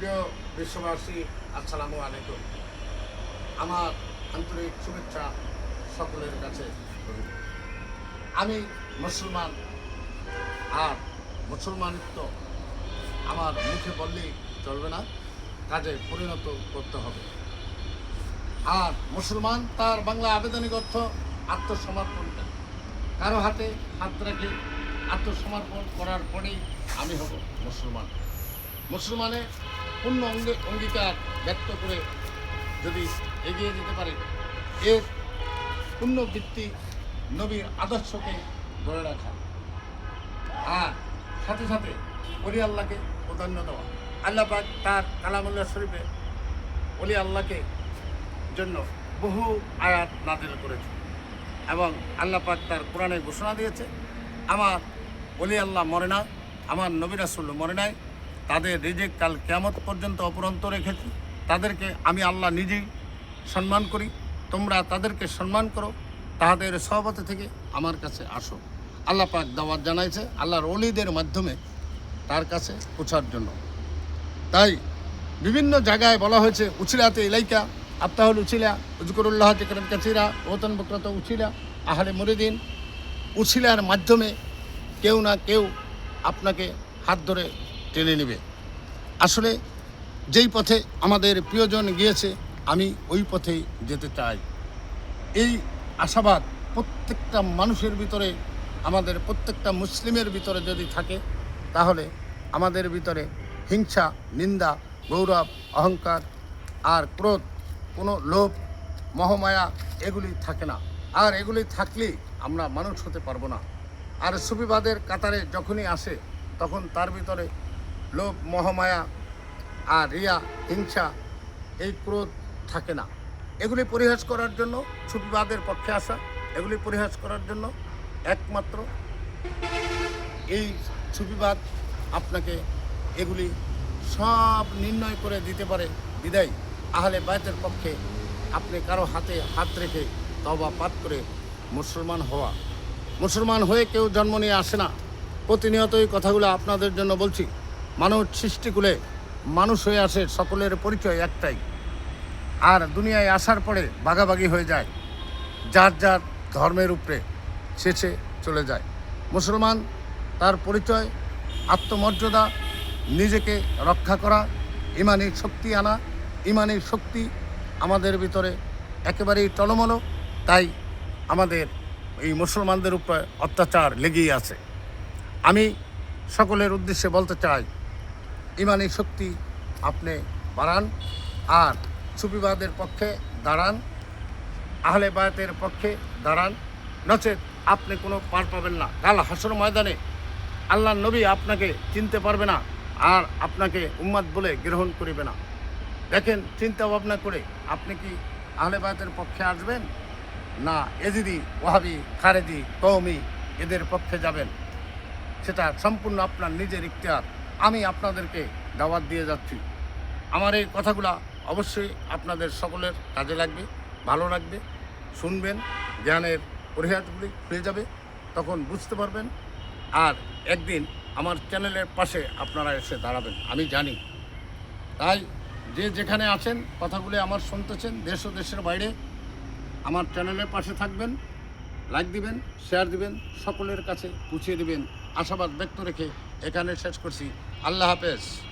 প্রিয় বিশ্ববাসী, আসসালামু আলাইকুম। আমার আন্তরিক শুভেচ্ছা সকলের কাছে। আমি মুসলমান, আর মুসলমানিত্ব আমার মুখে বললেই চলবে না, কাজে পরিণত করতে হবে। আর মুসলমান তার বাংলা আবেদনিক অর্থ আত্মসমর্পণ করে। কারও হাতে হাত রেখে আত্মসমর্পণ করার পরেই আমি হব মুসলমান। মুসলমানের পূর্ণ অঙ্গে অঙ্গীকার ব্যক্ত করে যদি এগিয়ে যেতে পারে, এর পূর্ণ ভিত্তি নবীর আদর্শকে ধরে রাখা। আর সাথে সাথে অলি আল্লাহকে প্রাধান্য দেওয়া। আল্লাহ পাক তার কালামুল্লাহ শরীফে অলি আল্লাহকে জন্য বহু আয়াত নাজিল করেছে এবং আল্লাহ পাক তার কোরআনে ঘোষণা দিয়েছে, আমার অলি আল্লাহ মরে না আমার নবী রাসুল মরে নাই তাদের রেজেক কাল কেয়ামত পর্যন্ত অপরন্ত রেখেছি। তাদেরকে আমি আল্লাহ নিজেই সম্মান করি। তোমরা তাদেরকে সম্মান করো। তাদের সহবত থেকে আমার কাছে আসো। আল্লাহ পাক দাওয়াত জানাইছে, আল্লাহর অলিদের মাধ্যমে তার কাছে পৌঁছার জন্য। তাই বিভিন্ন জায়গায় বলা হয়েছে, উছিলাতে ইলাইকা আপ্তাহুল উছিলা উজকরুল্লাহ জিকরান কাছিরা ওতন বক্রত উছিলা আহারে মরিদিন। উছিলার মাধ্যমে কেউ না কেউ আপনাকে হাত ধরে টেনে নেবে। আসলে যেই পথে আমাদের প্রিয়জন গিয়েছে, আমি ওই পথেই যেতে চাই। এই আশাবাদ প্রত্যেকটা মানুষের ভিতরে, আমাদের প্রত্যেকটা মুসলিমের ভিতরে যদি থাকে, তাহলে আমাদের ভিতরে হিংসা, নিন্দা, গৌরব, অহংকার আর ক্রোধ, কোনো লোভ, মহমায়া, এগুলি থাকে না। আর এগুলি থাকলেই আমরা মানুষ হতে পারব না। আর সুফিবাদের কাতারে যখনই আসে, তখন তার ভিতরে লোভ, মহামায়া আর রিয়া, হিংসা, এই ক্রোধ থাকে না। এগুলি পরিহাস করার জন্য সুফিবাদের পক্ষে আসা, এগুলি পরিহাস করার জন্য একমাত্র এই সুফিবাদ আপনাকে এগুলি সব নির্ণয় করে দিতে পারে। বিদায়। আহলে বায়তের পক্ষে আপনি কারও হাতে হাত রেখে তবা পাত করে মুসলমান হওয়া। মুসলমান হয়ে কেউ জন্ম নিয়ে আসে না। প্রতিনিয়ত এই কথাগুলো আপনাদের জন্য বলছি। মানুষ সৃষ্টিকুলে মানুষ হয়ে আসে সকলের পরিচয় একটাই। আর দুনিয়ায় আসার পরে বাগাবাগি হয়ে যায়। যার যার ধর্মের উপরে শেষে চলে যায়। মুসলমান তার পরিচয়, আত্মমর্যাদা, নিজেকে রক্ষা করা, ইমানি শক্তি আনা, ইমানি শক্তি আমাদের ভিতরে একেবারেই টলমলো, তাই আমাদের এই মুসলমানদের উপরে অত্যাচার লেগেই আছে। আমি সকলের উদ্দেশ্যে বলতে চাই ইমানি শক্তি আপনি বাড়ান আর সুফিবাদের পক্ষে দাঁড়ান, আহলে বায়াতের পক্ষে দাঁড়ান। নচেত আপনি কোনো পার পাবেন না। কাল হাসর ময়দানে আল্লাহ নবী আপনাকে চিনতে পারবে না আর আপনাকে উম্মাদ বলে গ্রহণ করিবে না। দেখেন চিন্তা ভাবনা করে আপনি কি আহলে বায়াতের পক্ষে আসবেন? না, এজিদি, ওয়াহাবি খারেদি কৌমি এদের পক্ষে যাবেন। সেটা সম্পূর্ণ আপনার নিজের ইখতিয়ার। আমি আপনাদেরকে দাওয়াত দিয়ে যাচ্ছি। আমার এই কথাগুলা অবশ্যই আপনাদের সকলের কাজে লাগবে, ভালো লাগবে। শুনবেন, জ্ঞানের পরিহাসগুলি হয়ে যাবে, তখন বুঝতে পারবেন। আর একদিন আমার চ্যানেলের পাশে আপনারা এসে দাঁড়াবেন, আমি জানি। তাই যে যেখানে আছেন, কথাগুলি আমার শুনতেছেন, দেশ ও দেশের বাইরে, আমার চ্যানেলের পাশে থাকবেন, লাইক দিবেন, শেয়ার দিবেন, সকলের কাছে পুছিয়ে দিবেন। আশাবাদ ব্যক্ত রেখে এখানে শেষ করছি। আল্লাহ হাফেজ।